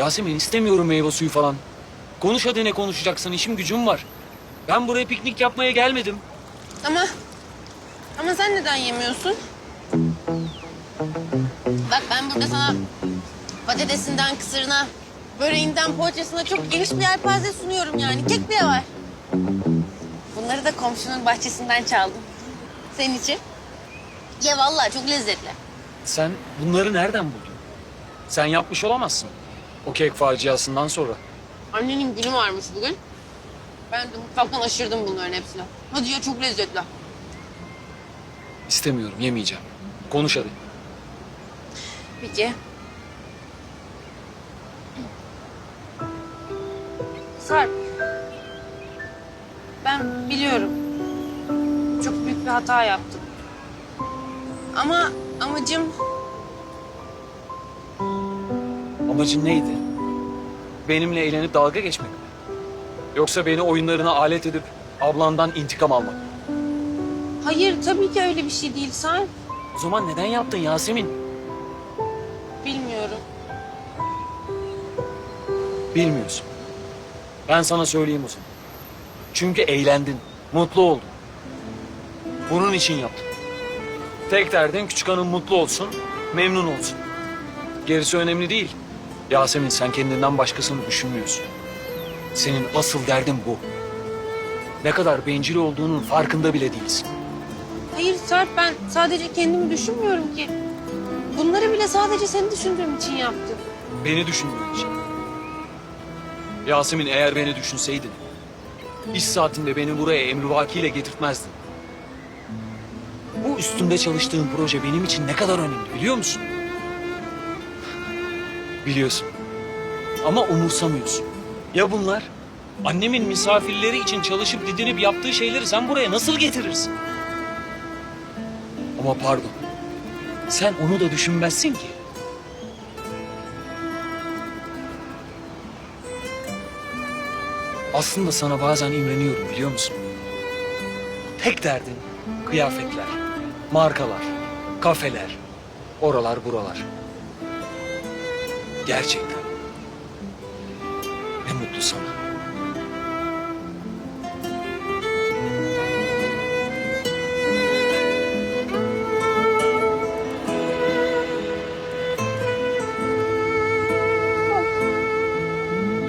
Yasemin istemiyorum meyve suyu falan. Konuş hadi ne konuşacaksın işim gücüm var. Ben buraya piknik yapmaya gelmedim. Ama ama sen neden yemiyorsun? Bak ben burada sana patatesinden kısırına, böreğinden poğaçasına çok geniş bir yelpaze sunuyorum yani. Kek bile var. Bunları da komşunun bahçesinden çaldım. Senin için. Ye vallahi çok lezzetli. Sen bunları nereden buldun? Sen yapmış olamazsın. O kek faciasından sonra. Annenin günü varmış bugün. Ben de mutfaktan aşırdım bunların hepsini. Hadi ya çok lezzetli. İstemiyorum yemeyeceğim. Konuş hadi. Peki. Sarp. Ben biliyorum. Çok büyük bir hata yaptım. Ama amacım Amacın neydi? Benimle eğlenip dalga geçmek mi? Yoksa beni oyunlarına alet edip ablandan intikam almak mı? hayır tabii ki öyle bir şey değil Sarp. O zaman neden yaptın Yasemin? Bilmiyorum. Bilmiyorsun. Ben sana söyleyeyim o zaman. Çünkü eğlendin, mutlu oldun. Bunun için yaptın. Tek derdin küçük hanım mutlu olsun, memnun olsun. Gerisi önemli değil. Yasemin sen kendinden başkasını düşünmüyorsun. Senin asıl derdin bu. Ne kadar bencil olduğunun farkında bile değilsin. Hayır Sarp ben sadece kendimi düşünmüyorum ki. Bunları bile sadece seni düşündüğüm için yaptım. Beni düşündüğün için. Yasemin eğer beni düşünseydin... ...iş saatinde beni buraya emrivakiyle getirtmezdin. Bu üstünde çalıştığın proje benim için ne kadar önemli biliyor musun? Biliyorsun. Ama umursamıyorsun. Ya bunlar? Annemin misafirleri için çalışıp didinip yaptığı şeyleri sen buraya nasıl getirirsin? Ama pardon. Sen onu da düşünmezsin ki. Aslında sana bazen imreniyorum biliyor musun? Tek derdin kıyafetler, markalar, kafeler, oralar buralar. Gerçekten. Ne mutlu sana.